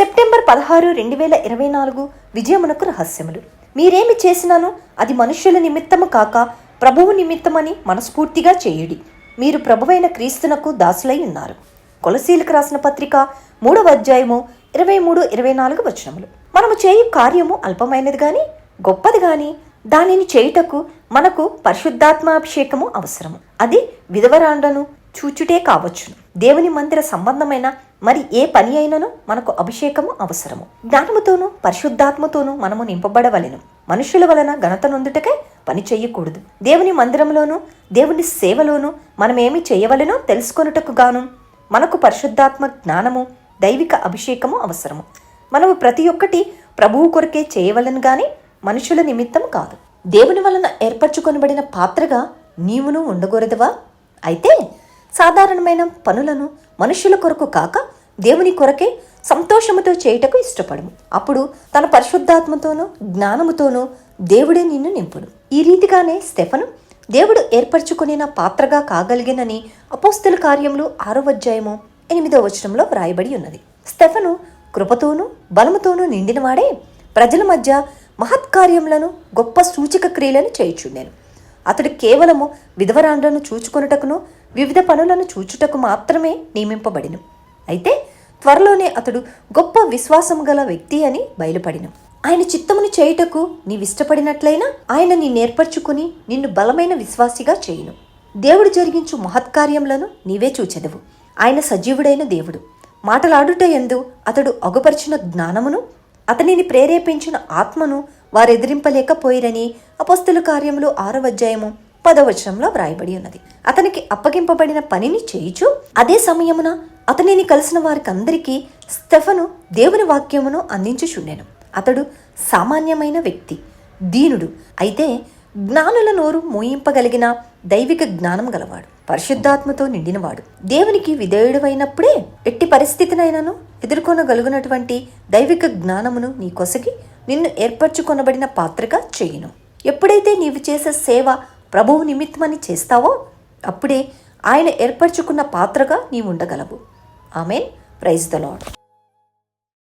September పదహారు రెండు వేల ఇరవై నాలుగు విజయమునకు రహస్యములు. మీరేమి చేసినాను? అది మనుష్యుల నిమిత్తము కాక ప్రభువు నిమిత్తమని మనస్ఫూర్తిగా చేయుడి. మీరు ప్రభువైన క్రీస్తునకు దాసులై ఉన్నారు. కొలసీలకు రాసిన పత్రిక మూడవ అధ్యాయము ఇరవై మూడు ఇరవై నాలుగు వచనములు. మనము చేయు కార్యము అల్పమైనది కానీ గొప్పది గాని దానిని చేయుటకు మనకు పరిశుద్ధాత్మాభిషేకము అవసరము. అది విధవరాండను చూచుటే కావచ్చును. దేవుని మందిర సంబంధమైన మరి ఏ పని అయినను మనకు అభిషేకము అవసరము. జ్ఞానముతోనూ పరిశుద్ధాత్మతోనూ మనము నింపబడవలెను. మనుషుల వలన ఘనత నొందుటకే పని చేయకూడదు దేవుని మందిరంలోనూ దేవుని సేవలోనూ మనమేమి చేయవలెనో తెలుసుకొనుటకు గాను మనకు పరిశుద్ధాత్మ జ్ఞానము దైవిక అభిషేకము అవసరము. మనము ప్రతి ఒక్కటి ప్రభువు కొరకే చేయవలను గాని మనుషుల నిమిత్తం కాదు. దేవుని వలన ఏర్పరచుకొనబడిన పాత్రగా నీవును ఉండకూడదువా? అయితే సాధారణమైన పనులను మనుషుల కొరకు కాక దేవుని కొరకే సంతోషముతో చేయుటకు ఇష్టపడము. అప్పుడు తన పరిశుద్ధాత్మతోనూ జ్ఞానముతోనూ దేవుడే నిన్ను నింపుడు ఈ రీతిగానే స్టెఫను దేవుడు ఏర్పరచుకునిన పాత్రగా కాగలిగినని అపోస్తుల కార్యములు ఆరో అధ్యాయము ఎనిమిదో వచనంలో వ్రాయబడి ఉన్నది. స్టెఫను కృపతోనూ బలముతోనూ నిండినవాడే ప్రజల మధ్య మహత్కార్యములను గొప్ప సూచక క్రియలను చేయుచుండెను. అతడు కేవలము విధవరాండ్రను చూచుకొనుటకును వివిధ పనులను చూచుటకు మాత్రమే నియమింపబడిను. అయితే త్వరలోనే అతడు గొప్ప విశ్వాసం గల వ్యక్తి అని బయలుపడిను. ఆయన చిత్తమును చేయుటకు నీవిష్టపడినట్లయినా ఆయన నీ నేర్పరచుకుని నిన్ను బలమైన విశ్వాసిగా చేయును. దేవుడు జరిగించు మహత్కార్యములను నీవే చూచెదవు. ఆయన సజీవుడైన దేవుడు. మాటలాడుట ఎందు అతడు అగుపరిచిన జ్ఞానమును అతనిని ప్రేరేపించిన ఆత్మను వారెదిరింపలేకపోయిరని అపస్తుల కార్యములు ఆరవ అధ్యాయము పదవచనంలో వ్రాయబడి ఉన్నది. అతనికి అప్పగింపబడిన పనిని చేయుచు అదే సమయమున అతనిని కలిసిన వారికందరికీ స్టెఫను దేవుని వాక్యమును అందించుచుండెను. అతడు సామాన్యమైన వ్యక్తి దీనుడు అయితే జ్ఞానుల నోరు మోయింపగలిగిన దైవిక జ్ఞానం గలవాడు పరిశుద్ధాత్మతో నిండినవాడు. దేవునికి విధేయుడైనప్పుడే ఎట్టి పరిస్థితినైనాను ఎదుర్కొనగలుగునటువంటి దైవిక జ్ఞానమును నీ కొసగి నిన్ను ఏర్పరచుకొనబడిన పాత్రగా చేయును. ఎప్పుడైతే నీవు చేసే సేవ ప్రభువు నిమిత్తమని చేస్తావో అప్పుడే ఆయన ఏర్పరచుకున్న పాత్రగా నీవు ఉండగలవు ఆమెన్. Praise the lord